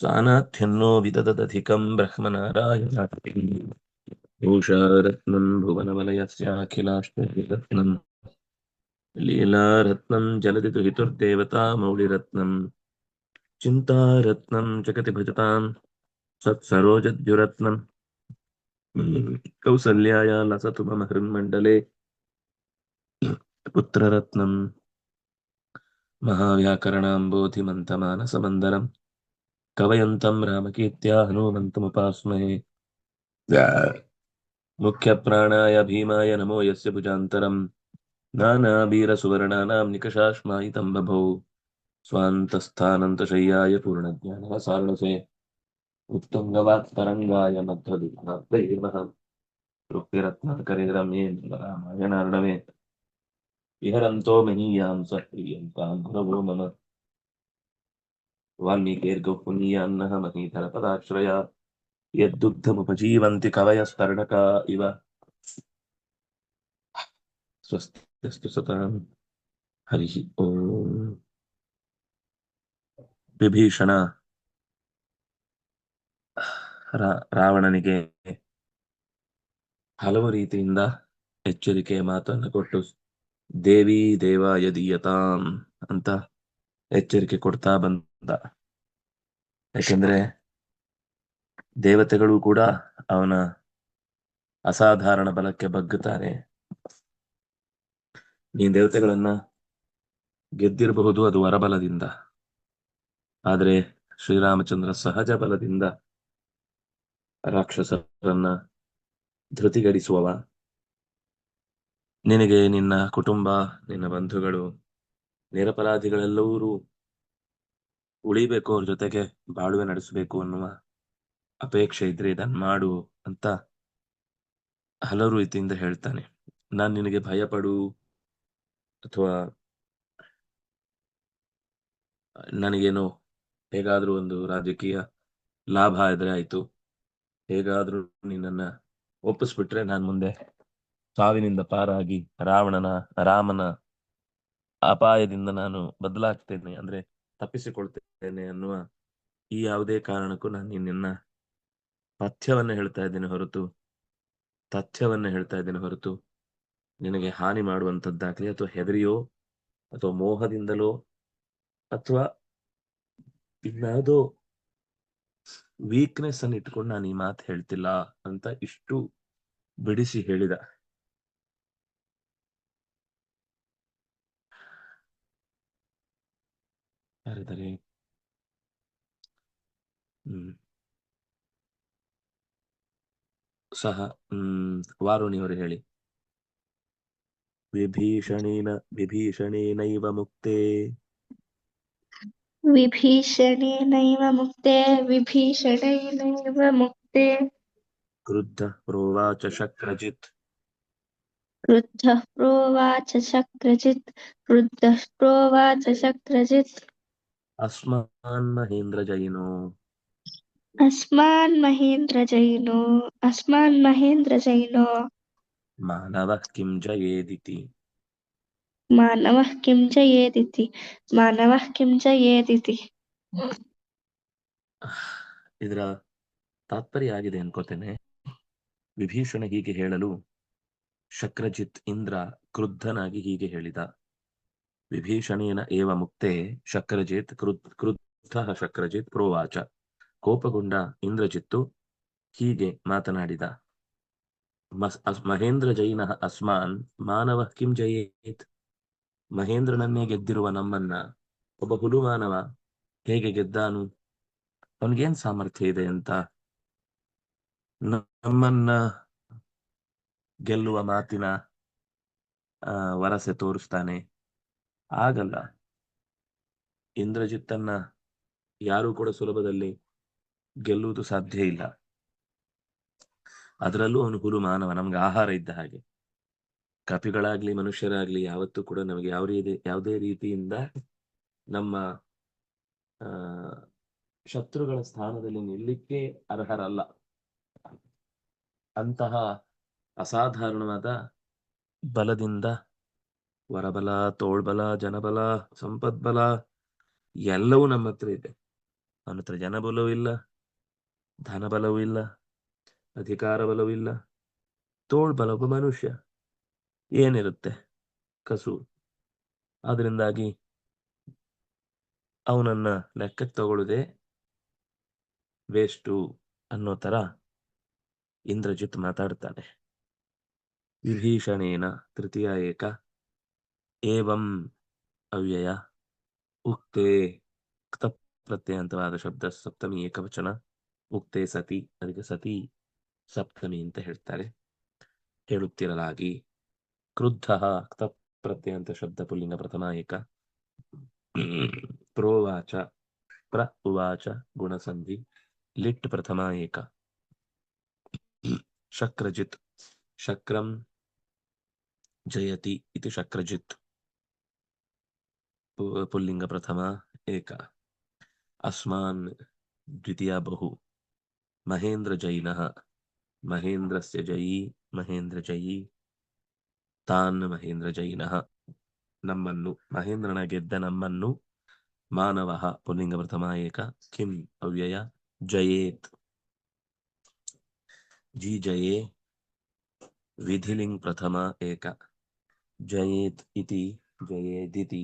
सानाथ्यन्नो विदददधिकं ब्रह्मनारायणात्तिं भूषारत्नं भुवनवलयस्याखिलाष्टरत्नं लीलारत्नं जलदि दुहितुर्देवता मौलिरत्नं चिन्तारत्नं जगति भजतां सत्सरोजद्युरत्नं कौसल्याय लसतु मम हृन्मण्डले पुत्ररत्नं महाव्याकरणाम्बोधिमन्तमानसमन्दरम् कवयन्तं रामकीर्त्या हनुमन्तमुपास्महे। मुख्यप्राणाय भीमाय नमो यस्य भुजान्तरं नानावीरसुवर्णानां निकषाश्मायितं बभौ। स्वान्तस्थानन्तशय्याय पूर्णज्ञानरसारणसे उत्तुङ्गवात्तरङ्गाय मध्वदुग्धात्मः तृप्तिरत्नाकरे रम्ये रामायणार्णवे విహరంతో మహీయాం సహ్రియంతాఘురవో మమ. వాల్మీకేర్గోపునీయాన్నహ మహీధర మహీధరపదాశ్రయ యద్దుగ్ధముపజీవంతి కవయస్తరణక ఇవ. స్వస్తిస్తు సతాం. హరి ఓం. విభీషణ. రావణనికే. ಹಲವು రీతియింద ಎಚ್ಚರಿಕೆ ಮಾತನ್ನು కొట్టు. ದೇವಿ ದೇವ ಯದೀಯತಾಂ ಅಂತ ಎಚ್ಚರಿಕೆ ಕೊಡ್ತಾ ಬಂದ. ಯಾಕೆಂದ್ರೆ ದೇವತೆಗಳು ಕೂಡ ಅವನ ಅಸಾಧಾರಣ ಬಲಕ್ಕೆ ಬಗ್ಗುತ್ತಾರೆ. ನೀನ್ ದೇವತೆಗಳನ್ನ ಗೆದ್ದಿರಬಹುದು ಅದು ವರಬಲದಿಂದ. ಆದ್ರೆ ಶ್ರೀರಾಮಚಂದ್ರ ಸಹಜ ಬಲದಿಂದ ರಾಕ್ಷಸರನ್ನ ಧೃತಿಗಡಿಸುವವ ನಿನಗೆ ನಿನ್ನ ಕುಟುಂಬ, ನಿನ್ನ ಬಂಧುಗಳು, ನಿರಪರಾಧಿಗಳೆಲ್ಲರೂ ಉಳಿಬೇಕು, ಅವ್ರ ಜೊತೆಗೆ ಬಾಳುವೆ ನಡೆಸಬೇಕು ಅನ್ನುವ ಅಪೇಕ್ಷೆ ಇದ್ರೆ ಇದನ್ನ ಮಾಡು ಅಂತ ಹಲವು ರೀತಿಯಿಂದ ಹೇಳ್ತಾನೆ. ನಾನ್ ನಿನಗೆ ಭಯ ಪಡು ಅಥವಾ ನನಗೇನು ಹೇಗಾದ್ರೂ ಒಂದು ರಾಜಕೀಯ ಲಾಭ ಇದ್ರೆ ಆಯ್ತು. ಹೇಗಾದ್ರೂ ನಿನ್ನನ್ನ ಒಪ್ಪಿಸ್ಬಿಟ್ರೆ ನಾನ್ ಮುಂದೆ ಸಾವಿನಿಂದ ಪಾರಾಗಿ ರಾವಣನ, ರಾಮನ ಅಪಾಯದಿಂದ ನಾನು ಬದಲಾಗ್ತೇನೆ, ಅಂದ್ರೆ ತಪ್ಪಿಸಿಕೊಳ್ತೇನೆ ಅನ್ನುವ ಈ ಯಾವುದೇ ಕಾರಣಕ್ಕೂ ನಾನು ನಿನ್ನ ಪಥ್ಯವನ್ನ ಹೇಳ್ತಾ ಇದ್ದೇನೆ ಹೊರತು, ತಥ್ಯವನ್ನ ಹೇಳ್ತಾ ಇದ್ದೇನೆ ಹೊರತು ನಿನಗೆ ಹಾನಿ ಮಾಡುವಂಥದ್ದಾಗ್ಲಿ ಅಥವಾ ಹೆದರಿಯೋ ಅಥವಾ ಮೋಹದಿಂದಲೋ ಅಥವಾ ಇನ್ಯಾವುದೋ ವೀಕ್ನೆಸ್ ಅನ್ನು ಇಟ್ಕೊಂಡು ನಾನು ಈ ಮಾತು ಹೇಳ್ತಿಲ್ಲ ಅಂತ ಇಷ್ಟು ಬಿಡಿಸಿ ಹೇಳಿದ. ಯಾರಿದ್ದಾರೆ ಹ್ಮ್ ಸಹ ಹ್ಮ್ ವಾರುಣಿಯವರು ಹೇಳಿ ವಿಭೀಷಣೇನ ವಿಭೀಷಣೇನೈವ ಮುಕ್ತೆ विभीषणेनैव मुक्ते विभीषणेनैव मुक्ते क्रुद्ध प्रोवाच शक्रजित् क्रुद्धः प्रोवाच शक्रजित् क्रुद्धः प्रोवाच शक्रजित् अस्मान् महेन्द्रजैनो अस्मान् महेन्द्रजैनो अस्मान् महेन्द्रजैनो मानवः किं जयेदिति मानवः किं जयेदिति मानवः किं जयेदिति ಇದರ ತಾತ್ಪರ್ಯ ಆಗಿದೆ ಅನ್ಕೋತೇನೆ ವಿಭೀಷಣ ಹೀಗೆ ಹೇಳಲು ಶಕ್ರಜಿತ್ ಇಂದ್ರ ಕ್ರುದ್ಧನಾಗಿ ಹೀಗೆ ಹೇಳಿದ ವಿಭೀಷಣೇನ ಏವ ಮುಕ್ತೆ ಶಕ್ರಜಿತ್ ಕೃತ್ ಶಕ್ರಜಿತ್ ಪ್ರೋವಾಚ. ಕೋಪಗೊಂಡ ಇಂದ್ರಜಿತ್ತು ಹೀಗೆ ಮಾತನಾಡಿದ. ಮಹೇಂದ್ರ ಜೈನ ಅಸ್ಮಾನ್, ಮಾನವ ಕಿಂ ಜಯೇತ್. ಮಹೇಂದ್ರನನ್ನೇ ಗೆದ್ದಿರುವ ನಮ್ಮನ್ನ ಒಬ್ಬ ಹುಲು ಮಾನವ ಹೇಗೆ ಗೆದ್ದಾನು? ಅವನಿಗೇನ್ ಸಾಮರ್ಥ್ಯ ಇದೆ ಅಂತ? ನಮ್ಮನ್ನ ಗೆಲ್ಲುವ ಮಾತಿನ ವರಸೆ ತೋರಿಸ್ತಾನೆ. ಆಗಲ್ಲ. ಇಂದ್ರಜಿತ್ತನ್ನ ಯಾರು ಕೂಡ ಸುಲಭದಲ್ಲಿ ಗೆಲ್ಲುವುದು ಸಾಧ್ಯ ಇಲ್ಲ. ಅದರಲ್ಲೂ ಅವನು ಗುರು ಮಾನವ ನಮ್ಗೆ ಆಹಾರ ಇದ್ದ ಹಾಗೆ. ಕಪಿಗಳಾಗ್ಲಿ, ಮನುಷ್ಯರಾಗ್ಲಿ ಯಾವತ್ತೂ ಕೂಡ ನಮಗೆ ಯಾವ ರೀತಿ, ಯಾವುದೇ ರೀತಿಯಿಂದ ನಮ್ಮ ಶತ್ರುಗಳ ಸ್ಥಾನದಲ್ಲಿ ನಿಲ್ಲಿಕ್ಕೆ ಅರ್ಹರಲ್ಲ. ಅಂತಹ ಅಸಾಧಾರಣವಾದ ಬಲದಿಂದ ವರಬಲ, ತೋಳ್ಬಲ, ಜನಬಲ, ಸಂಪದ್ಬಲ ಎಲ್ಲವೂ ನಮ್ಮ ಹತ್ರ ಇದೆ. ಅವನ ಹತ್ರ ಜನಬಲವೂ ಇಲ್ಲ, ಧನಬಲವೂ ಇಲ್ಲ ಅಧಿಕಾರ ಬಲವೂ ಇಲ್ಲ. ತೋಳ್ಬಲ ಒಬ್ಬ ಮನುಷ್ಯ. ಏನಿರುತ್ತೆ? ಕಸು. ಅದರಿಂದಾಗಿ ಅವನನ್ನ ಲೆಕ್ಕಕ್ಕೆ ತಗೊಳ್ಳದೆ ವೇಸ್ಟು ಅನ್ನೋ ತರ ಇಂದ್ರಜಿತ್ ಮಾತಾಡ್ತಾನೆ. ವಿಭೀಷಣೇನ ತೃತೀಯ ಏಕ. ಏವಂ ಅವ್ಯಯ ಉಕ್ತೆ ಕ್ತ ಪ್ರತ್ಯಯಂತವಾದ ಶಬ್ದ ಸಪ್ತಮಿ ಏಕವಚನ ಉಕ್ತೆ ಸತಿ ಅದಕ್ಕೆ ಸತಿ ಸಪ್ತಮಿ ಅಂತ ಹೇಳ್ತಾರೆ. ಹೇಳುತ್ತಿರಲಾಗಿ, ಕ್ರುದ್ಧ ಕ್ತ ಪ್ರತ್ಯಯಂತ ಶಬ್ದ ಪುಲ್ಲಿಂಗ ಪ್ರಥಮ ಏಕ. ಪ್ರೋವಾಚ, ಪ್ರ ಉವಾಚ, ಗುಣಸಂಧಿ, ಲಿಟ್ ಪ್ರಥಮ ಏಕ. ಶಕ್ರಜಿತ್, ಶಕ್ರಂ ಜಯತಿ ಇತಿ ಶಕ್ರಜಿತ್. ಪು- ಪುಲ್ಲಿಂಗ ಪ್ರಥಮ ಏಕ अस्मान् द्वितीया बहु महेन्द्रजैनः महेन्द्रस्य जयी ಮಹೇಂದ್ರಜಯಿ ತಾನ್ ಮಹೇಂದ್ರಜೈನಃ ನಮ್ಮನ್ನು ಮಹೇಂದ್ರನ ಗೆದ್ದ ನಮ್ಮನ್ನು ಮಾನವ ಪುಲ್ಲಿಂಗ ಪ್ರಥಮ ಏಕ ಕಿಂ ಅವ್ಯಯ ಜಯೇತ್ ಜಿ ಜಯೇ ವಿಧಿಲಿಂಗ್ ಪ್ರಥಮ ಏಕ ಜಯೇತ್ ಇತಿ ಜಯೇದಿತಿ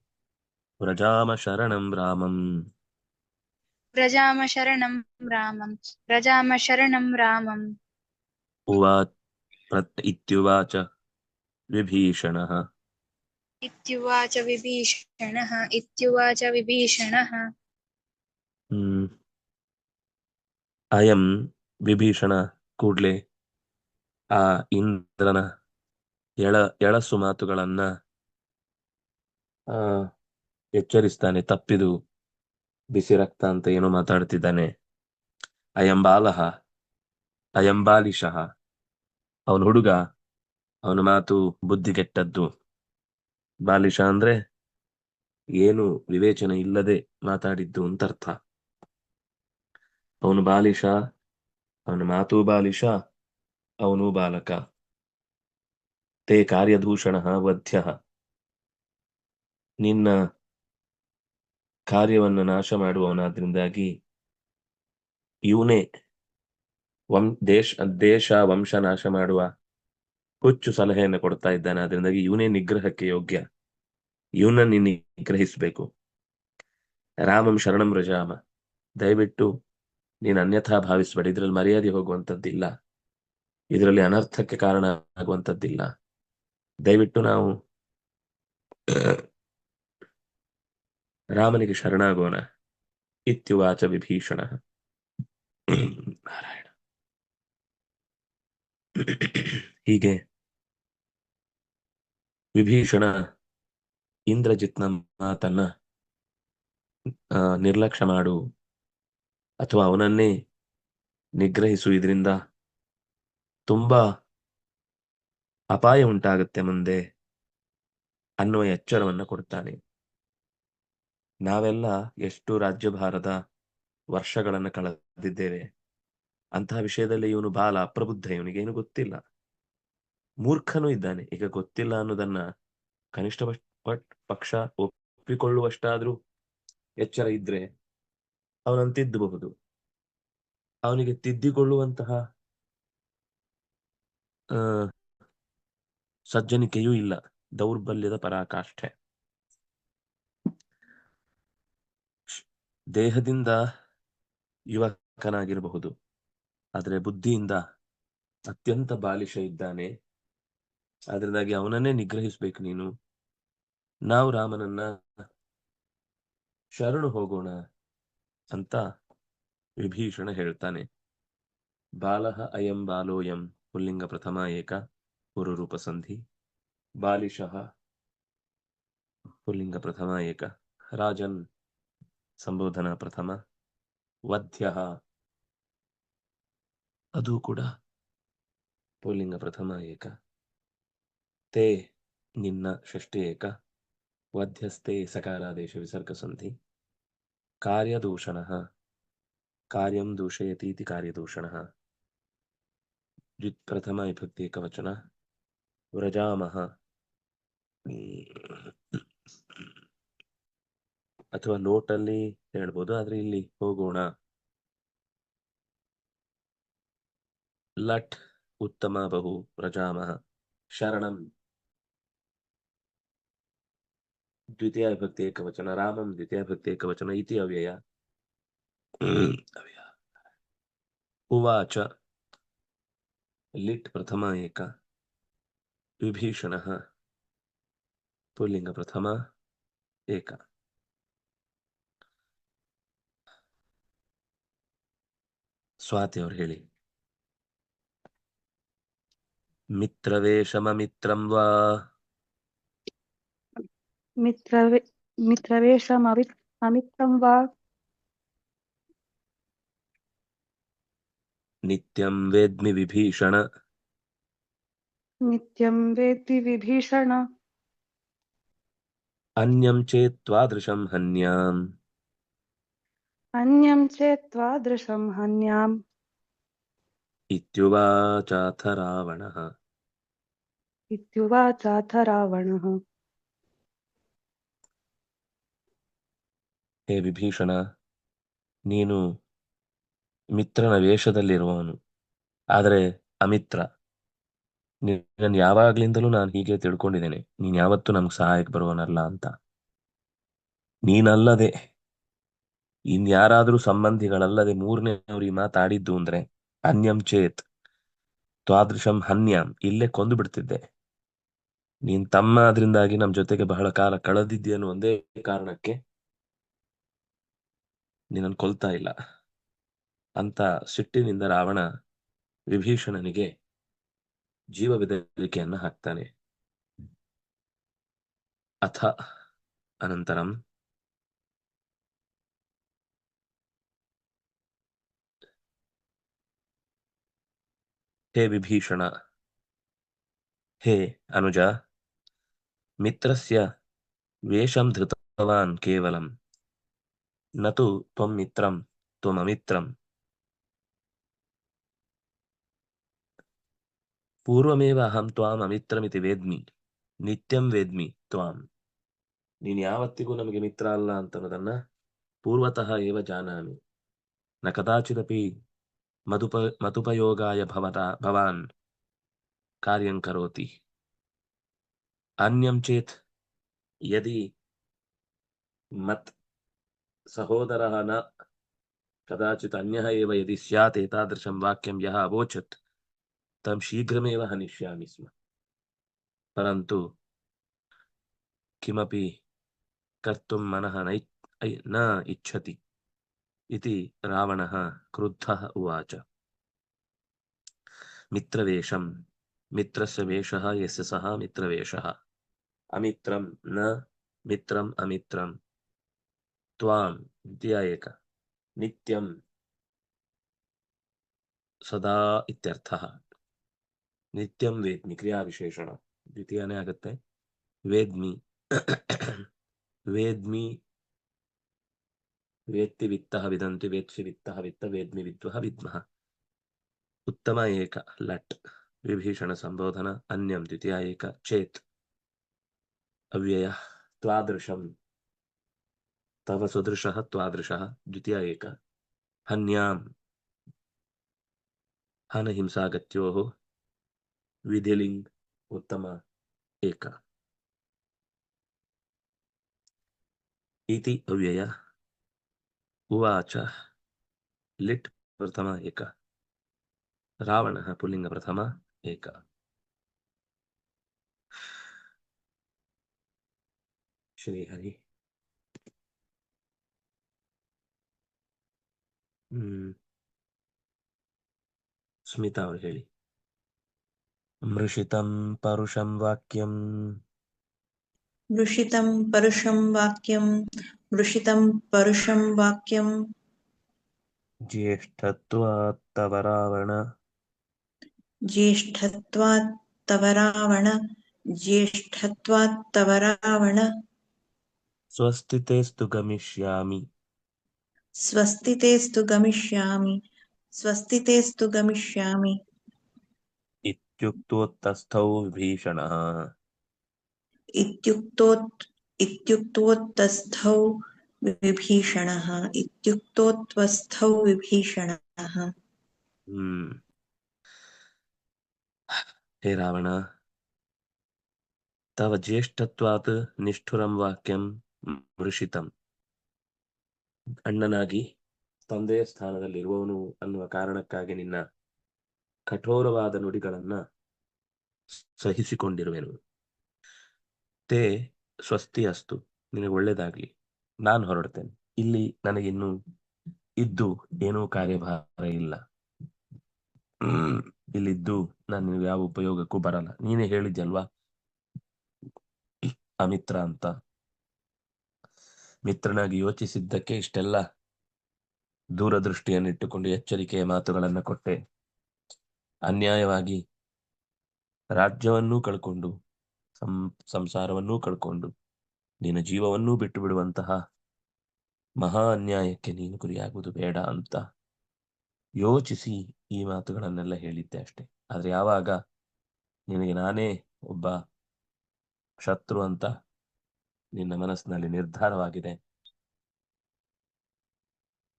ವ್ರಜಾಮ ಶರಣಂ ರಾಮಂ व्रजाम शरणं रामं व्रजाम शरणं रामम् ಉವಾ ಪ್ರ- ಇತ್ಯುವಾಚ ವಿಭೀಷಣಃ इत्युवाच विभीषणः इत्युवाच विभीषणः ಹ್ಮ್ ಅಯಂ ವಿಭೀಷಣ ಕೂಡ್ಲೆ ಆ ಇಂದ್ರನ ಎಳ ಎಳಸು ಮಾತುಗಳನ್ನ ಆ ಎಚ್ಚರಿಸ್ತಾನೆ, ತಪ್ಪಿದು ಬಿಸಿ ರಕ್ತ ಅಂತ ಏನೋ ಮಾತಾಡ್ತಿದ್ದಾನೆ. ಅಯಂಬಾಲಹ ಬಾಲಹ ಅವನ ಹುಡುಗ, ಅವನ ಮಾತು ಬುದ್ಧಿಗೆಟ್ಟದ್ದು ಬಾಲಿಶ ಅಂದ್ರೆ ಏನು ವಿವೇಚನೆ ಇಲ್ಲದೆ ಮಾತಾಡಿದ್ದು ಅಂತ ಅರ್ಥ ಅವನು ಬಾಲಿಶ ಅವನ ಮಾತು ಬಾಲಿಶ ಅವನು ಬಾಲಕ. ತೇ ಕಾರ್ಯದೂಷಣ ವಧ್ಯ. ನಿನ್ನ ಕಾರ್ಯವನ್ನು ನಾಶ ಮಾಡುವವನಾದ್ರಿಂದಾಗಿ ಇವನೇ ವಂ ದೇಶ ದೇಶ, ವಂಶ ನಾಶ ಮಾಡುವ ಹುಚ್ಚು ಸಲಹೆಯನ್ನು ಕೊಡ್ತಾ ಇದ್ದಾನೆ. ಅದರಿಂದಾಗಿ ಇವನೇ ನಿಗ್ರಹಕ್ಕೆ ಯೋಗ್ಯ. ಇವನ ನೀನು ನಿಗ್ರಹಿಸಬೇಕು. ರಾಮಂ ಶರಣಂ ರಜಾಮ ದಯವಿಟ್ಟು ನೀನು ಅನ್ಯಥಾ ಭಾವಿಸಬೇಡ. ಇದರಲ್ಲಿ ಮರ್ಯಾದೆ ಹೋಗುವಂಥದ್ದಿಲ್ಲ. ಇದರಲ್ಲಿ ಅನರ್ಥಕ್ಕೆ ಕಾರಣ ಆಗುವಂಥದ್ದಿಲ್ಲ ದಯವಿಟ್ಟು ನಾವು ರಾಮನಿಗೆ ಶರಣಾಗೋಣ. ಇತ್ಯುವಾಚ ವಿಭೀಷಣ. ನಾರಾಯಣ. ಹೀಗೆ ವಿಭೀಷಣ ಇಂದ್ರಜಿತ್ನ ಮಾತನ್ನ ನಿರ್ಲಕ್ಷ್ಯ ಮಾಡು ಅಥವಾ ಅವನನ್ನೇ ನಿಗ್ರಹಿಸು. ಇದರಿಂದ ತುಂಬಾ ಅಪಾಯ ಉಂಟಾಗುತ್ತೆ ಮುಂದೆ ಅನ್ನುವ ಎಚ್ಚರವನ್ನ ಕೊಡ್ತಾನೆ. ನಾವೆಲ್ಲ ಎಷ್ಟು ರಾಜ್ಯಭಾರದ ವರ್ಷಗಳನ್ನ ಕಳೆದಿದ್ದೇವೆ. ಅಂತಹ ವಿಷಯದಲ್ಲಿ ಇವನು ಬಾಲ ಅಪ್ರಬುದ್ಧ, ಇವನಿಗೇನು ಗೊತ್ತಿಲ್ಲ. ಮೂರ್ಖನೂ ಇದ್ದಾನೆ. ಈಗ ಗೊತ್ತಿಲ್ಲ ಅನ್ನೋದನ್ನ ಕನಿಷ್ಠ ಪಕ್ಷ- ಒಪ್ಪಿಕೊಳ್ಳುವಷ್ಟಾದ್ರೂ ಎಚ್ಚರ ಇದ್ರೆ ಅವನನ್ನು ತಿದ್ದಬಹುದು. ಅವನಿಗೆ ತಿದ್ದಿಕೊಳ್ಳುವಂತಹ ಸಜ್ಜನಿಕೆಯೂ ಇಲ್ಲ. ದೌರ್ಬಲ್ಯದ ಪರಾಕಾಷ್ಠೆ. ದೇಹದಿಂದ ಯುವಕನಾಗಿರಬಹುದು. ಆದರೆ ಬುದ್ಧಿಯಿಂದ ಅತ್ಯಂತ ಬಾಲಿಶ ಇದ್ದಾನೆ. ಅದರಿಂದಾಗಿ ಅವನನ್ನೇ ನಿಗ್ರಹಿಸ್ಬೇಕು ನೀನು. ನಾವು ರಾಮನನ್ನ ಶರಣು ಹೋಗೋಣ ಅಂತ ವಿಭೀಷಣ ಹೇಳ್ತಾನೆ. ಬಾಲಃ ಅಯಂ ಬಾಲೋಯಂ ಪುಲ್ಲಿಂಗ ಪ್ರಥಮ ಏಕ ಪುರುರೂಪ ಸಂಧಿ. ಬಾಲಿಶಃ ಪುಲ್ಲಿಂಗ ಪ್ರಥಮ ಏಕ ರಾಜನ್ ಸಂಬೋಧನಾ ಪ್ರಥಮ. ವಧ್ಯ. ಅದು ಕೂಡ. ಪುಲ್ಲಿಂಗ ಪ್ರಥಮ ಏಕ. ತೇ ನಿನ್ನ ಷಷ್ಠಿ ಏಕ. ವಧ್ಯಸ್ತೆ ಸಕಾರಾದೇಶ ವಿಸರ್ಗ ಸಂಧಿ. ಕಾರ್ಯದೂಷಣಃ. ಕಾರ್ಯಂ ದೂಷಯತೀತಿ ಕಾರ್ಯದೂಷಣ. ದ್ವಿತ್ ಪ್ರಥಮ ವಿಭಕ್ತಿ ಏಕವಚನ. ವ್ರಜಾಮಃ. ಅಥವಾ ಲೋಟಲ್ಲಿ ಹೇಳ್ಬೋದು, ಆದ್ರೆ ಇಲ್ಲಿ ಹೋಗೋಣ. ಲಟ್ ಉತ್ತಮ ಬಹು ವ್ರಜಾಮಃ ಶರಣಂ. ದ್ವಿತೀಯ ವಿಭಕ್ತಿ ಏಕವಚನ. ರಾಮಂ ದ್ವಿತೀಯ ವಿಭಕ್ತಿ ಏಕವಚನ. ಇತಿ ಅವ್ಯಯ. ಅವ್ಯಯ. ಉವಾಚ. ಲಿಟ್ ಪ್ರಥಮ ಏಕ. ವಿಭೀಷಣಃ. ಪುಲ್ಲಿಂಗ ಪ್ರಥಮ ಏಕ. ಸ್ವಾತಿ ಅವ್ರು ಹೇಳಿ ಮಿತ್ರವೇಷಮಮಿತ್ರಂ ವಾ मित्रवे मित्रवेषमवि अमित्रं वा ನಿತ್ಯಂ ವೇದ್ಮಿ ವಿಭೀಷಣ नित्यं वेत्ति विभीषण ಅನ್ಯಂ ಚೇತ್ ತ್ವಾದೃಶಂ ಹನ್ಯಾಂ अन्यं चेत् त्वादृशं हन्याम् ಇತ್ಯುವಾಚಾಥ ರಾವಣಃ इत्युवाचाथ रावणः ಹೇ ವಿಭೀಷಣ ನೀನು ಮಿತ್ರನ ವೇಷದಲ್ಲಿರುವವನು ಆದರೆ ಅಮಿತ್ರ ನಿನ್ನನ್ನು ಯಾವಾಗ್ಲಿಂದಲೂ ನಾನು ಹೀಗೆ ತಿಳ್ಕೊಂಡಿದ್ದೇನೆ ನೀನ್ ಯಾವತ್ತೂ ನಮ್ಗೆ ಸಹಾಯಕ್ಕೆ ಬರುವನಲ್ಲ ಅಂತ ನೀನಲ್ಲದೆ ಇನ್ಯಾರಾದ್ರೂ ಸಂಬಂಧಿಗಳಲ್ಲದೆ ಮೂರನೇವ್ರು ಈ ಮಾತಾಡಿದ್ದು ಅಂದ್ರೆ ಅನ್ಯಂ ಚೇತ್. ತ್ವಾದೃಶಂ ಹನ್ಯಾಂ. ಇಲ್ಲೇ ಕೊಂದು ಬಿಡ್ತಿದ್ದೆ. ನೀನ್ ತಮ್ಮ ಅದರಿಂದಾಗಿ ನಮ್ ಜೊತೆಗೆ ಬಹಳ ಕಾಲ ಕಳೆದಿದ್ದೆ ಅನ್ನೋ ಒಂದೇ ಕಾರಣಕ್ಕೆ ನಿನ್ನನ್ನು ಕೊಲ್ತಾ ಇಲ್ಲ. ಅಂತ ಸಿಟ್ಟಿನಿಂದ ರಾವಣ ವಿಭೀಷಣನಿಗೆ ಜೀವ ಬೆದರಿಕೆಯನ್ನ ಹಾಕ್ತಾನೆ. ಅಥ ಅನಂತರಂ ಹೇ ವಿಭೀಷಣ, ಹೇ ಅನುಜ, ಮಿತ್ರಸ್ಯ ವೇಷಂ ಧೃತವಾನ್ ಕೇವಲಂ, ನತು ತ್ವಂ ಮಿತ್ರಂ, ತ್ವಮಮಿತ್ರಂ. ಪೂರ್ವಮೇವ ಅಹಂ ತ್ವಾಂ ಅಮಿತ್ರಮಿತಿ ವೇದ್ಮಿ, ನಿತ್ಯಂ ವೇದ್ಮಿ ತ್ವಾಂ. ನೀನ್ ಯಾವತ್ತಿಗೂ ನಮಗೆ ಮಿತ್ರ ಅಲ್ಲ ಅಂತನ್ನೋದನ್ನ ಪೂರ್ವತಃ ಏವ ಜಾನಾಮಿ. ನ ಕದಾಚಿದಪಿ मधुप, मधुपयोगाय भवता, भवान् कार्यं करोति। अन्यं चेत् यदि मत् सहोदरः न, कदाचित् अन्यः एव यदि स्यात् एतादृशं वाक्यं यः अवोचत्, तं शीघ्रमेव हनिष्यामि स्म। परन्तु किमपि कर्तुं मनः न इच्छति। इति रावणः क्रुद्धः उवाच। मित्रवेषं मित्रस्य वेषः, यस्य सः मित्रवेषः। अमित्रं न, मित्रम् अमित्रं त्वां द्या एक नित्यं सदा इत्यर्थः। नित्यं वेद्मि, क्रियाविशेषण। द्वितीयाने आगत्य। वेद्मि। वेद्मि वेत्ति वित्तः विदन्ति वेत्सि वित्तः वित्त वेद्मि विद्वः विद्मः उत्तम एक लट, विभीषण संबोधन अन्यम द्वितीय एक चेत। अव्यय, त्वादृशम। तव सुदृशः, त्वादृशः, द्वितीय एक। हन्याम। हन हिंसागत्योः विधिलिङ्ग, उत्तम एक। इति अव्यय। उवाच लिट् प्रथम एक रावणः पुल्लिङ्ग प्रथम एक श्रीहरि ಹ್ಮ್ ಸ್ಮಿತಾ ಅವ್ರು ಹೇಳಿ ಮೃಷಿತಂ ಪರುಷಂ ವಾಕ್ಯಂ मृषितं परुषं वाक्यं मृषितं परुषं वाक्यं ज्येष्ठत्वात् तव रावण ज्येष्ठत्वात् तव रावण ज्येष्ठत्वात् तव रावण स्वस्तितेस्तु गमिष्यामि स्वस्तितेस्तु गमिष्यामि स्वस्तितेस्तु गमिष्यामि इत्युक्तोत्तस्थौ विभीषणः इत्युक्तोत् इत्युक्तोत्तस्थौ विभीषणः इत्युक्तोत्वस्थौ विभीषणः ಹ್ಮ್ ಹೇ ರಾವಣ ತವ ಜ್ಯೇಷ್ಠತ್ವಾತ್ ನಿಷ್ಠುರಂ ವಾಕ್ಯಂ ಮೃಷಿತಂ ಅಣ್ಣನಾಗಿ ತಂದೆಯ ಸ್ಥಾನದಲ್ಲಿರುವವನು ಅನ್ನುವ ಕಾರಣಕ್ಕಾಗಿ ನಿನ್ನ ಕಠೋರವಾದ ನುಡಿಗಳನ್ನ ಸಹಿಸಿಕೊಂಡಿರುವೆನು ತೇ ಸ್ವಸ್ತಿ ಅಸ್ತು. ನಿನಗೆ ಒಳ್ಳೇದಾಗ್ಲಿ. ನಾನು ಹೊರಡ್ತೇನೆ. ಇಲ್ಲಿ ನನಗಿನ್ನು ಇದ್ದು ಏನೂ ಕಾರ್ಯಭಾರ ಇಲ್ಲ. ಇಲ್ಲಿದ್ದು ನಾನು ಯಾವ ಉಪಯೋಗಕ್ಕೂ ಬರಲ್ಲ. ನೀನೇ ಹೇಳಿದ್ಯಲ್ವಾ? ಅಮಿತ್ರ ಅಂತ. ಮಿತ್ರನಾಗಿ ಯೋಚಿಸಿದ್ದಕ್ಕೆ ಇಷ್ಟೆಲ್ಲ ದೂರದೃಷ್ಟಿಯನ್ನು ಇಟ್ಟುಕೊಂಡು ಎಚ್ಚರಿಕೆಯ ಮಾತುಗಳನ್ನ ಕೊಟ್ಟೆ. ಅನ್ಯಾಯವಾಗಿ ರಾಜ್ಯವನ್ನೂ ಕಳ್ಕೊಂಡು ಸಂ, ಸಂಸಾರವನ್ನೂ ಕಳ್ಕೊಂಡು ನಿನ್ನ ಜೀವವನ್ನೂ ಬಿಟ್ಟು ಬಿಡುವಂತಹ ಮಹಾ ಅನ್ಯಾಯಕ್ಕೆ ನೀನು ಗುರಿಯಾಗುವುದು ಬೇಡ ಅಂತ ಯೋಚಿಸಿ ಈ ಮಾತುಗಳನ್ನೆಲ್ಲ ಹೇಳಿದ್ದೆ ಅಷ್ಟೆ. ಆದ್ರೆ ಯಾವಾಗ ನಿನಗೆ ನಾನೇ ಒಬ್ಬ ಶತ್ರು ಅಂತ ನಿನ್ನ ಮನಸ್ಸಿನಲ್ಲಿ ನಿರ್ಧಾರವಾಗಿದೆ,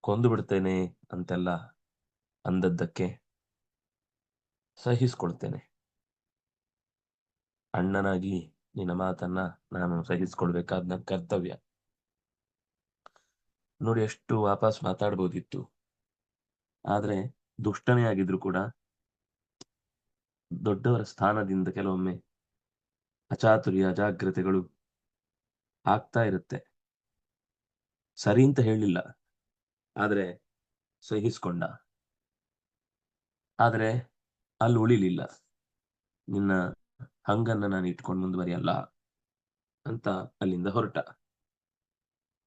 ಕೊಂದು ಬಿಡ್ತೇನೆ ಅಂತೆಲ್ಲ ಅಂದದ್ದಕ್ಕೆ ಸಹಿಸ್ಕೊಳ್ತೇನೆ. ಅಣ್ಣನಾಗಿ ನಿನ್ನ ಮಾತನ್ನ ನಾನು ಸಹಿಸ್ಕೊಳ್ಬೇಕಾದ ನನ್ನ ಕರ್ತವ್ಯ. ನೋಡಿ, ಎಷ್ಟು ವಾಪಸ್ ಮಾತಾಡ್ಬೋದಿತ್ತು. ಆದ್ರೆ ದುಷ್ಟನೇ ಆಗಿದ್ರು ಕೂಡ ದೊಡ್ಡವರ ಸ್ಥಾನದಿಂದ ಕೆಲವೊಮ್ಮೆ ಅಚಾತುರ್ಯ, ಅಜಾಗ್ರತೆಗಳು ಆಗ್ತಾ ಇರುತ್ತೆ. ಸರಿ ಅಂತ ಹೇಳಿಲ್ಲ. ಆದ್ರೆ ಸಹಿಸ್ಕೊಂಡ. ಆದ್ರೆ ಅಲ್ಲಿ ಉಳಿಲಿಲ್ಲ. ನಿನ್ನ ಹಂಗನ್ನ ನಾನು ಇಟ್ಕೊಂಡು ಮುಂದುವರಿಯಲ್ಲ ಅಂತ ಅಲ್ಲಿಂದ ಹೊರಟ.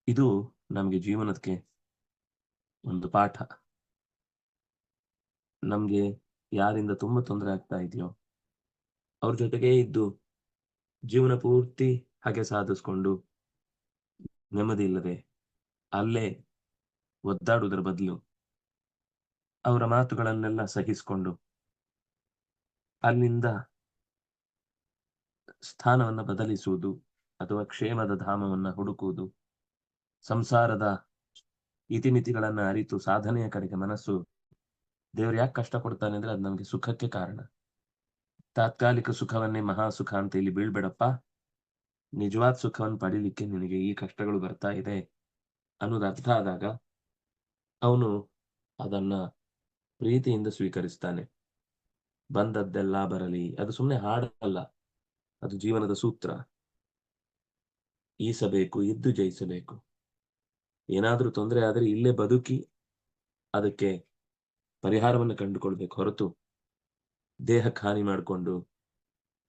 ಇದು ನಮ್ಗೆ ಜೀವನಕ್ಕೆ ಒಂದು ಪಾಠ. ನಮ್ಗೆ ಯಾರಿಂದ ತುಂಬಾ ತೊಂದರೆ ಆಗ್ತಾ ಇದೆಯೋ, ಅವ್ರ ಜೊತೆಗೆ ಇದ್ದು ಜೀವನ ಪೂರ್ತಿ ಹಾಗೆ ಸಾಧಿಸ್ಕೊಂಡು ನೆಮ್ಮದಿ ಇಲ್ಲದೆ ಅಲ್ಲೇ ಒದ್ದಾಡುವುದರ ಬದಲು ಅವರ ಮಾತುಗಳನ್ನೆಲ್ಲ ಸಹಿಸಿಕೊಂಡು ಅಲ್ಲಿಂದ ಸ್ಥಾನವನ್ನ ಬದಲಿಸುವುದು ಅಥವಾ ಕ್ಷೇಮದ ಧಾಮವನ್ನು ಹುಡುಕುವುದು. ಸಂಸಾರದ ಇತಿಮಿತಿಗಳನ್ನ ಅರಿತು ಸಾಧನೆಯ ಕಡೆಗೆ ಮನಸ್ಸು ದೇವ್ರು ಯಾಕೆ ಕಷ್ಟ ಕೊಡ್ತಾನೆ ಅಂದ್ರೆ ಅದು ನಮಗೆ ಸುಖಕ್ಕೆ ಕಾರಣ. ತಾತ್ಕಾಲಿಕ ಸುಖವನ್ನೇ ಮಹಾ ಸುಖ ಅಂತ ಇಲ್ಲಿ ಬೀಳ್ಬೇಡಪ್ಪ. ನಿಜವಾದ ಸುಖವನ್ನು ಪಡೀಲಿಕ್ಕೆ ನಿನಗೆ ಈ ಕಷ್ಟಗಳು ಬರ್ತಾ ಇದೆ ಅನ್ನೋದು ಅರ್ಥ ಆದಾಗ ಅವನು ಅದನ್ನ ಪ್ರೀತಿಯಿಂದ ಸ್ವೀಕರಿಸ್ತಾನೆ. ಬಂದದ್ದೆಲ್ಲ ಬರಲಿ. ಅದು ಸುಮ್ಮನೆ ಹಾಡಲ್ಲ. ಅದು ಜೀವನದ ಸೂತ್ರ. ಈಸಬೇಕು ಇದ್ದು ಜಯಿಸಬೇಕು. ಏನಾದ್ರೂ ತೊಂದರೆ ಆದ್ರೆ ಇಲ್ಲೇ ಬದುಕಿ ಅದಕ್ಕೆ ಪರಿಹಾರವನ್ನು ಕಂಡುಕೊಳ್ಬೇಕು ಹೊರತು ದೇಹಕ್ಕೆ ಹಾನಿ ಮಾಡಿಕೊಂಡು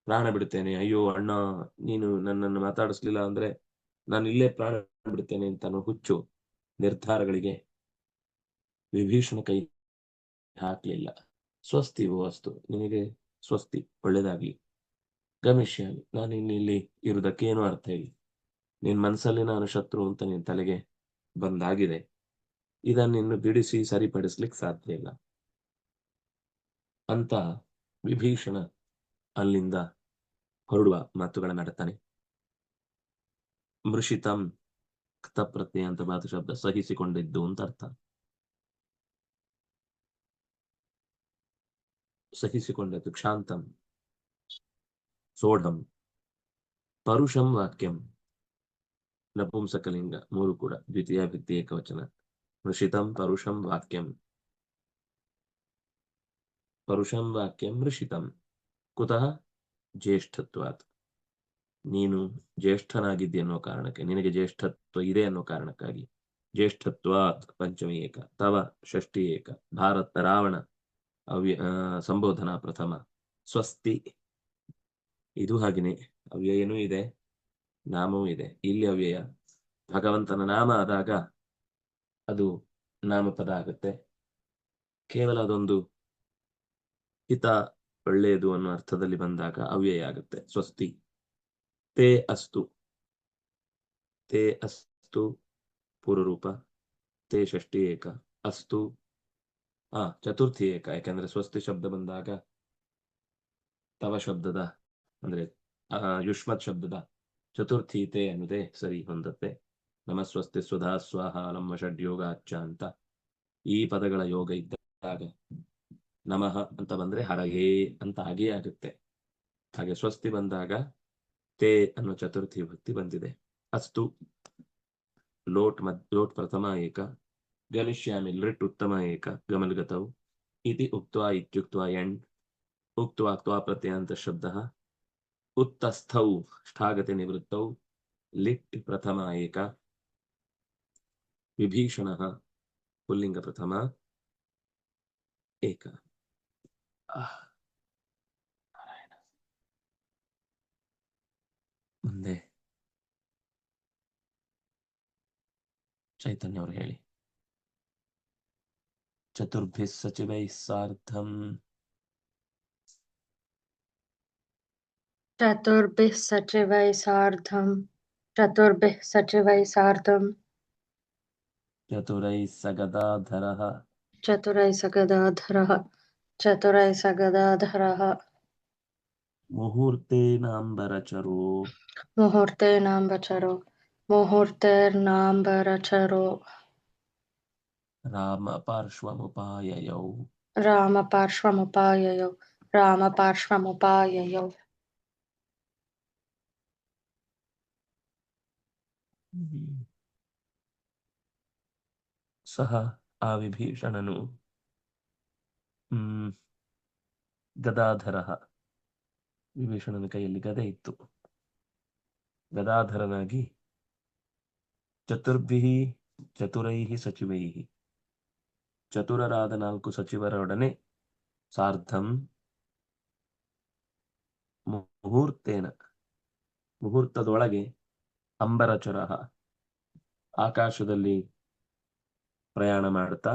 ಪ್ರಾಣ ಬಿಡ್ತೇನೆ ಅಯ್ಯೋ ಅಣ್ಣ, ನೀನು ನನ್ನನ್ನು ಮಾತಾಡಿಸ್ಲಿಲ್ಲ ಅಂದ್ರೆ ನಾನು ಇಲ್ಲೇ ಪ್ರಾಣ ಬಿಡ್ತೇನೆ ಅಂತ ಹುಚ್ಚು ನಿರ್ಧಾರಗಳಿಗೆ ವಿಭೀಷಣ ಕೈ ಹಾಕ್ಲಿಲ್ಲ. ಸ್ವಸ್ತಿ ವಸ್ತು ನಿನಗೆ ಸ್ವಸ್ತಿ ಒಳ್ಳೇದಾಗ್ಲಿ. ಗಮಿಷ್ಯಾಮಿ ನಾನು ಇಲ್ಲಿ ಇರುವುದಕ್ಕೆ ಏನು ಅರ್ಥ ಇಲ್ಲ. ನಿನ್ ಮನಸ್ಸಲ್ಲಿ ನಾನು ಶತ್ರು ಅಂತ ನಿನ್ ತಲೆಗೆ ಬಂದಾಗಿದೆ. ಇದನ್ನು ಇನ್ನು ಬಿಡಿಸಿ ಸರಿಪಡಿಸ್ಲಿಕ್ಕೆ ಸಾಧ್ಯ ಇಲ್ಲ. ಅಂತ ವಿಭೀಷಣ ಅಲ್ಲಿಂದ ಹೊರಡುವ ಮಾತುಗಳನ್ನಾಡ್ತಾನೆ ಮೃಷಿತಂ ಕ್ತಪ್ರತ್ಯಯ ಅಂತ ಮಾತು ಶಬ್ದ ಸಹಿಸಿಕೊಂಡಿದ್ದು ಅಂತ ಅರ್ಥ. ಸಹಿಸಿಕೊಂಡದ್ದು ಕ್ಷಾಂತಂ. ಸೋಢಂ ಪರುಷಂ ವಾಕ್ಯಂ ನಪುಂಸಕಲಿಂಗ ಮೂರು ಕೂಡ ದ್ವಿತೀಯ ವ್ಯಕ್ತಿ ಏಕವಚನ. ಮೃಷಿತಂ ಪರುಷಂ ವಾಕ್ಯಂ. ಪರುಷಂ ವಾಕ್ಯಂ ಋಷಿತಂ ಕುತಃ ಜ್ಯೇಷ್ಠತ್ವಾತ್. ನೀನು ಜ್ಯೇಷ್ಠನಾಗಿದ್ದೆ ಅನ್ನೋ ಕಾರಣಕ್ಕೆ, ನಿನಗೆ ಜ್ಯೇಷ್ಠತ್ವ ಇದೆ ಅನ್ನೋ ಕಾರಣಕ್ಕಾಗಿ ಜ್ಯೇಷ್ಠತ್ವಾತ್ ಪಂಚಮಿ ಏಕ, ತವ ಷಷ್ಠಿ ಏಕ, ಭಾರತ ರಾವಣ ಅವ್ಯ ಸಂಬೋಧನಾ ಪ್ರಥಮ, ಸ್ವಸ್ತಿ ಇದು ಹಾಗೇನೆ. ಅವ್ಯಯನೂ ಇದೆ, ನಾಮವೂ ಇದೆ. ಇಲ್ಲಿ ಅವ್ಯಯ. ಭಗವಂತನ ನಾಮ ಆದಾಗ ಅದು ನಾಮಪದ ಆಗುತ್ತೆ. ಕೇವಲ ಅದೊಂದು ಹಿತ ಒಳ್ಳೆಯದು ಅನ್ನೋ ಅರ್ಥದಲ್ಲಿ ಬಂದಾಗ ಅವ್ಯಯ ಆಗುತ್ತೆ. ಸ್ವಸ್ತಿ. ತೇ ಅಸ್ತು. ತೇ ಅಸ್ತು ಪೂರ್ವರೂಪ. ತೇ ಷಷ್ಠಿ ಏಕ. ಅಸ್ತು. ಆ, ಚತುರ್ಥಿ ಏಕ. ಯಾಕಂದ್ರೆ ಸ್ವಸ್ತಿ ಶಬ್ದ ಬಂದಾಗ ತವ ಶಬ್ದದ ಅಂದ್ರೆ ಯುಷ್ಮತ್ ಶಬ್ದದ ಚತುರ್ಥೀತೆ ಅನ್ನೋದೇ ಸರಿ ಹೊಂದತ್ತೆ ನಮ ಸ್ವಸ್ತಿ ಸುಧಾ ಸ್ವಾಹ ನಮ್ಮ ಷಡ್ಯೋಗ ಅಚ್ಚ ಅಂತ ಈ ಪದಗಳ ಯೋಗ ಇದ್ದಾಗ ನಮಃ ಅಂತ ಬಂದ್ರೆ ಹರಗೇ ಅಂತ ಹಾಗೇ ಆಗುತ್ತೆ. ಹಾಗೆ ಸ್ವಸ್ತಿ ಬಂದಾಗ ತೇ ಅನ್ನೋ ಚತುರ್ಥಿ ಭಕ್ತಿ ಬಂದಿದೆ. ಅಸ್ತು ಲೋಟ್ ಮದ್, ಲೋಟ್ ಪ್ರಥಮ ಏಕ ಗಮಿಷ್ಯಾಮಿ ಲಿಟ್ ಉತ್ತಮ ಏಕ ಗಮಲ್ಗತವು ಇತಿ ಉಕ್ತ ಇತ್ಯುಕ್ತ ಎಂಡ್ ಉಕ್ತ ಪ್ರತ್ಯಂತ ಶಬ್ದ ಉತ್ತಸ್ಥೌ ಷ್ಠಾಗತೆ ನಿವೃತ್ತೌ ಲಿಟ್ ಪ್ರಥಮ ಏಕ ವಿಭೀಷಣ ಪುಲ್ಲಿಂಗ ಪ್ರಥಮ ಏಕ ಆಹ್. ನಾರಾಯಣ ಮುಂದೆ. ಚೈತನ್ಯ ಅವರು ಹೇಳಿ. ಚತುರ್ಭಿ ಸಚಿವೈ ಸಾರ್ಧಂ चतुर्भिः सचिव सार्धं चतुर्भिः सचिवैः सार्धं चतुरैः सगदाधरः चतुरैः सगदाधरः सगदाधरः मुहूर्तेनाम्बरचरो। मुहूर्तेनाम्बरचरो मुहूर्तेर्नाम्बरचरो। रामपार्श्वमुपाययौ। रामपार्श्वमुपाययौ रामपार्श्वमुपाययौ। ಸಹ ಆ ವಿಭೀಷಣನು ಗದಾಧರ ವಿಭೀಷಣನ ಕೈಯಲ್ಲಿ ಗದೆ ಇತ್ತು. ಗದಾಧರನಾಗಿ ಚತುರ್ಭಿ ಚತುರೈ ಸಚಿವೈ. ಚತುರರಾದ ನಾಲ್ಕು ಸಚಿವರೊಡನೆ ಸಾರ್ಧಂ ಮುಹೂರ್ತೇನ, ಮುಹೂರ್ತದೊಳಗೆ ಅಂಬರಚರ ಆಕಾಶದಲ್ಲಿ ಪ್ರಯಾಣ ಮಾಡುತ್ತಾ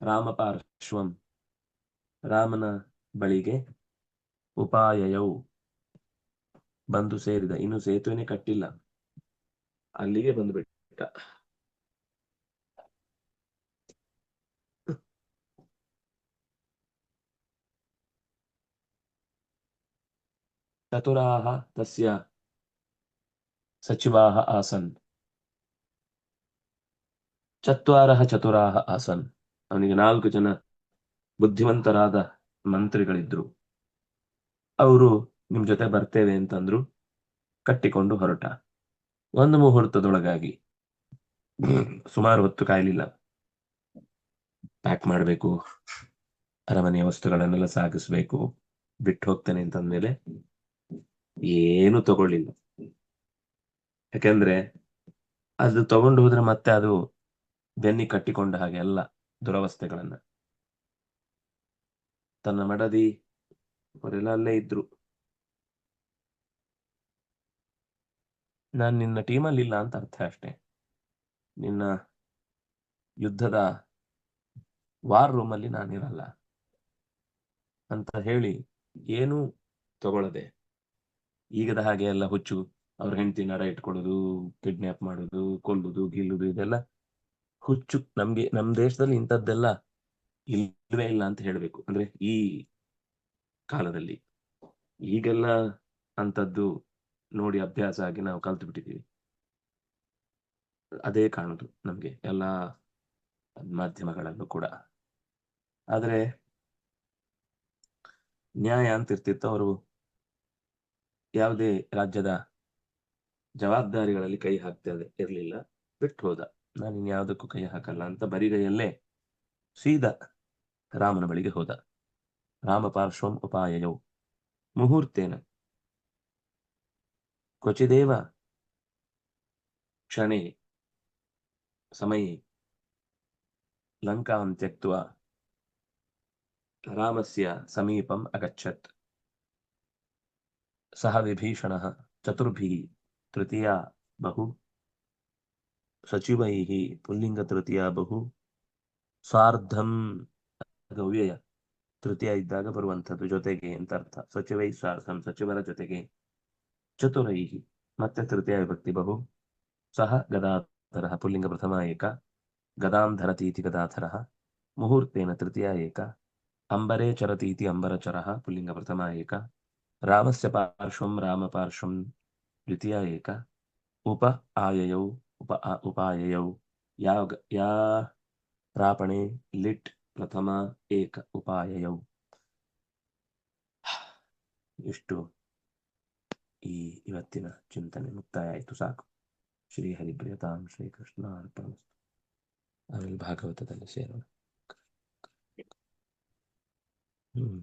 ರಾಮಪಾರ್ಶ್ವಂ ರಾಮನ ಬಳಿಗೆ ಉಪಾಯಯೌ ಬಂದು ಸೇರಿದ. ಇನ್ನು ಸೇತುವೆನೆ ಕಟ್ಟಿಲ್ಲ. ಅಲ್ಲಿಗೆ ಬಂದುಬಿಟ್ಟ ಚತುರಾಹ ತಸ್ಯ ಸಚಿವಾಹ ಆಸನ್. ಚತ್ವಾರಹ ಚತುರಾಹ ಆಸನ್. ಅವನಿಗೆ ನಾಲ್ಕು ಜನ ಬುದ್ಧಿವಂತರಾದ ಮಂತ್ರಿಗಳಿದ್ರು. ಅವರು ನಿಮ್ ಜೊತೆ ಬರ್ತೇವೆ ಅಂತಂದ್ರು ಕಟ್ಟಿಕೊಂಡು ಹೊರಟ. ಒಂದು ಮುಹೂರ್ತದೊಳಗಾಗಿ ಸುಮಾರು ಹೊತ್ತು ಕಾಯಲಿಲ್ಲ. ಪ್ಯಾಕ್ ಮಾಡಬೇಕು, ಅರಮನೆಯ ವಸ್ತುಗಳನ್ನೆಲ್ಲ ಸಾಗಿಸ್ಬೇಕು, ಬಿಟ್ಟು ಹೋಗ್ತೇನೆ ಅಂತಂದ್ಮೇಲೆ ಏನು ತಗೊಳ್ಳಿಲ್ಲ. ಯಾಕೆಂದ್ರೆ ಅದು ತಗೊಂಡು ಹೋದ್ರೆ ಮತ್ತೆ ಅದು ಬೆನ್ನಿ ಕಟ್ಟಿಕೊಂಡ ಹಾಗೆ ಎಲ್ಲ ದುರವಸ್ಥೆಗಳನ್ನ. ತನ್ನ ಮಡದಿ ಅವರೆಲ್ಲ ಅಲ್ಲೇ ಇದ್ರು. ನಾನು ನಿನ್ನ ಟೀಮಲ್ಲಿ ಇಲ್ಲ ಅಂತ ಅರ್ಥ ಅಷ್ಟೇ. ನಿನ್ನ ಯುದ್ಧದ ವಾರ್ ರೂಮ್ ಅಲ್ಲಿ ನಾನಿರಲ್ಲ ಅಂತ ಹೇಳಿ ಏನೂ ತಗೊಳ್ಳದೆ. ಈಗದ ಹಾಗೆ ಎಲ್ಲ ಹುಚ್ಚು ಅವ್ರ ಹೆಂಡತಿ ನಡ ಇಟ್ಕೊಳ್ಳೋದು ಕಿಡ್ನಾಪ್ ಮಾಡೋದು, ಕೊಲ್ಲುದು, ಗಿಲ್ಲುದು ಇದೆಲ್ಲ ಹುಚ್ಚು. ನಮ್ಗೆ, ನಮ್ ದೇಶದಲ್ಲಿ ಇಂಥದ್ದೆಲ್ಲ ಇಲ್ವೇ ಇಲ್ಲ ಅಂತ ಹೇಳ್ಬೇಕು. ಅಂದ್ರೆ ಈ ಕಾಲದಲ್ಲಿ ಈಗೆಲ್ಲ ಅಂತದ್ದು ನೋಡಿ ಅಭ್ಯಾಸ ಆಗಿ ನಾವು ಕಲ್ತು ಬಿಟ್ಟಿದ್ದೀವಿ. ಅದೇ ಕಾಣುದು ನಮ್ಗೆ ಎಲ್ಲ ಮಾಧ್ಯಮಗಳಲ್ಲೂ ಕೂಡ. ಆದ್ರೆ ನ್ಯಾಯ ಅಂತ ಇರ್ತಿತ್ತು ಅವರು ಯಾವುದೇ ರಾಜ್ಯದ ಜವಾಬ್ದಾರಿಗಳಲ್ಲಿ ಕೈ ಹಾಕ್ತಾ ಇರಲಿಲ್ಲ, ಬಿಟ್ಟು ಹೋದ. ನಾನು ಇನ್ಯಾವುದಕ್ಕೂ ಕೈ ಹಾಕಲ್ಲ ಅಂತ ಬರಿಗೈಯಲ್ಲೇ ಸೀದ ರಾಮನ ಬಳಿಗೆ ಹೋದ. ರಾಮ ಪಾರ್ಶ್ವಂ ಉಪಾಯಯೌ. ಮುಹೂರ್ತೇನ. ಕ್ವಚಿದೇವ ಕ್ಷಣೆ ಸಮಯೇ ಲಂಕಾಂ ತ್ಯಕ್ತ್ವಾ ರಾಮಸ್ಯ ಸಮೀಪಂ ಅಗಚ್ಚತ್ ಸಹ ವಿಭೀಷಣಃ ಚತುರ್ಭಿಃ ತೃತೀಯಾ ಬಹು ಸಚಿವೈಃ ಪುಲ್ಲಿಂಗ ತೃತೀಯಾ ಬಹು ಸಾರ್ಧಂ ಗವ್ಯಯ ತೃತೀಯ ಇದ್ದಾಗ ಬರುವಂಥದ್ದು ಜೊತೆಗೆ ಅಂತ ಅರ್ಥ ಸಚಿವೈ ಸಾರ್ಧಂ ಸಚಿವರ ಜೊತೆಗೆ ಚತುರೈಹಿ ಮತ್ತೆ ತೃತೀಯ ವಿಭಕ್ತಿ ಬಹು ಸಹ ಗದಾಧರ ಪುಲ್ಲಿಂಗ ಪ್ರಥಮ ಏಕ ಗದಾಂ ಧರತೀತಿ ಗದಾಧರ ಮುಹೂರ್ತೇನ ತೃತೀಯ ಏಕ ಅಂಬರೇ ಚರತೀತಿ ಅಂಬರಚರಃ ಪುಲ್ಲಿಂಗ ಪ್ರಥಮ ಏಕ ರಾಮಸ್ಯ ಪಾರ್ಶ್ವಂ ರಾಮಪಾರ್ಶ್ವಂ ದ್ವಿತೀಯ ಏಕ ಉಪ ಆಯಯೌ ಉಪ ಉಪಾಯಯೌ ಯಾ ಗ- ಯಾ ರಾಪಣೆ ಲಿಟ್ ಪ್ರಥಮ ಏಕ ಉಪಾಯಯೌ ಇಷ್ಟು ಈ ಇವತ್ತಿನ ಚಿಂತನೆ ಮುಕ್ತಾಯ ಆಯಿತು ಸಾಕು. ಶ್ರೀ ಹರಿಪ್ರಿಯತಾಂ ಶ್ರೀಕೃಷ್ಣ ಅರ್ಪಣ ಆಮೇಲೆ ಭಾಗವತದಲ್ಲಿ ಸೇರೋಣ. ಹ್ಮ್.